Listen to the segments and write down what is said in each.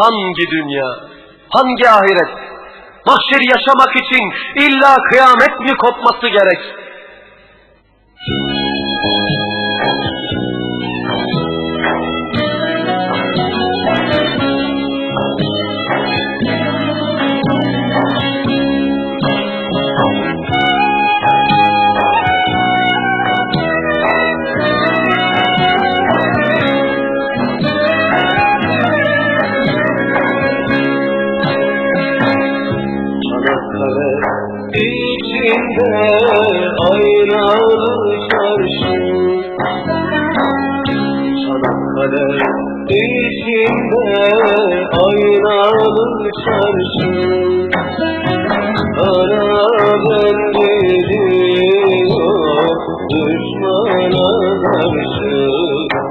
Hangi dünya, hangi ahiret? Mahşeri yaşamak için illa kıyamet mi kopması gerek? Çanakkale içinde aynalı çarşı Çanakkale içinde aynalı çarşı Kara ben gidiyor düşmana karşı.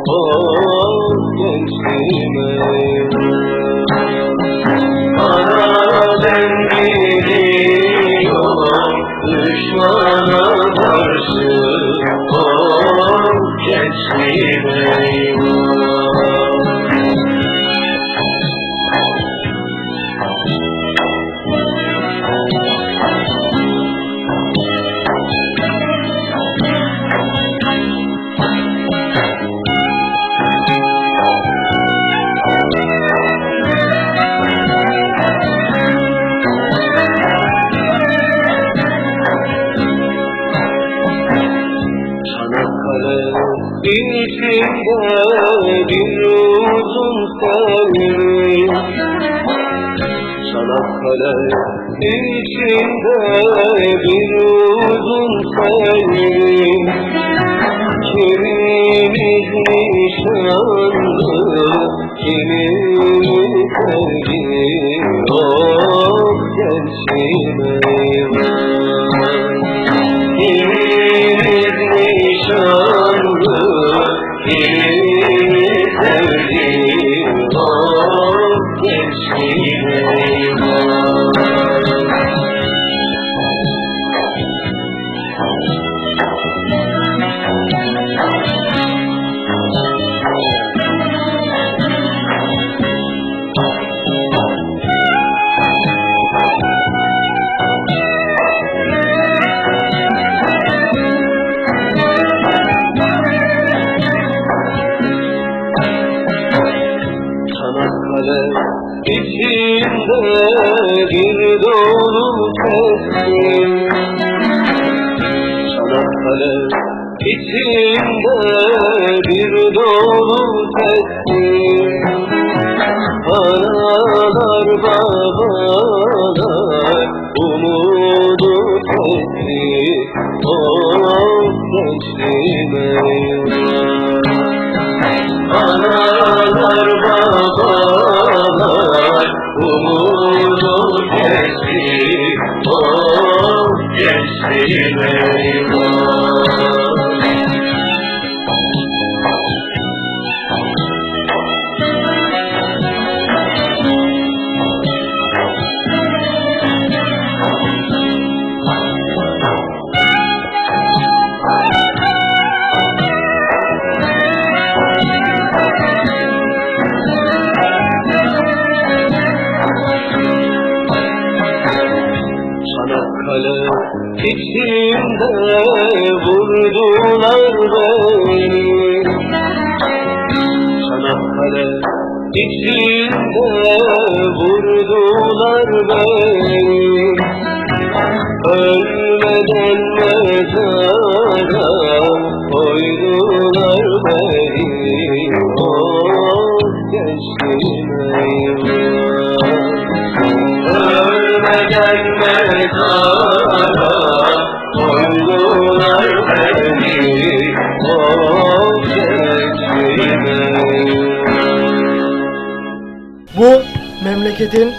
Oh gençliğime içinde bir uzun sevim Çanakkale içinde bir uzun sevim Kimimiz kimimiz içinde bir dolu teslim Çanakkale içinde bir dolu teslim Analar babalar babalar umudu kestik O gençliğim Çanakkale içinde vurdular beni. Çanakkale içinde vurdular beni. Ölmeden mezara koydular beni. O gençliğim eyvah. Ölmeden mezara Bu memleketin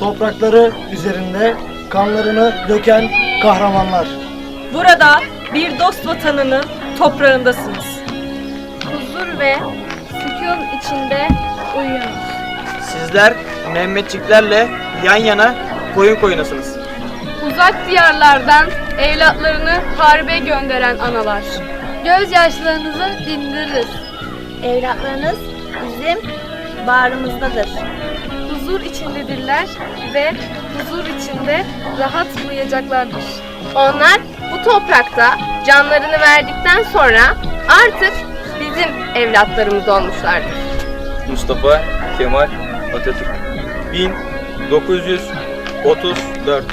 toprakları üzerinde kanlarını döken kahramanlar. Burada bir dost vatanının toprağındasınız. huzur ve sükun içinde uyuyunuz. Sizler Mehmetçiklerle yan yana koyun koyunasınız. Uzak diyarlardan evlatlarını harbe gönderen analar. Gözyaşlarınızı dindiririz. Evlatlarınız bizim bağrımızdadır. Huzur içindedirler ve huzur içinde rahat uyuyacaklardır. Onlar bu toprakta canlarını verdikten sonra artık bizim evlatlarımız olmuşlardır. Mustafa Kemal Atatürk 1934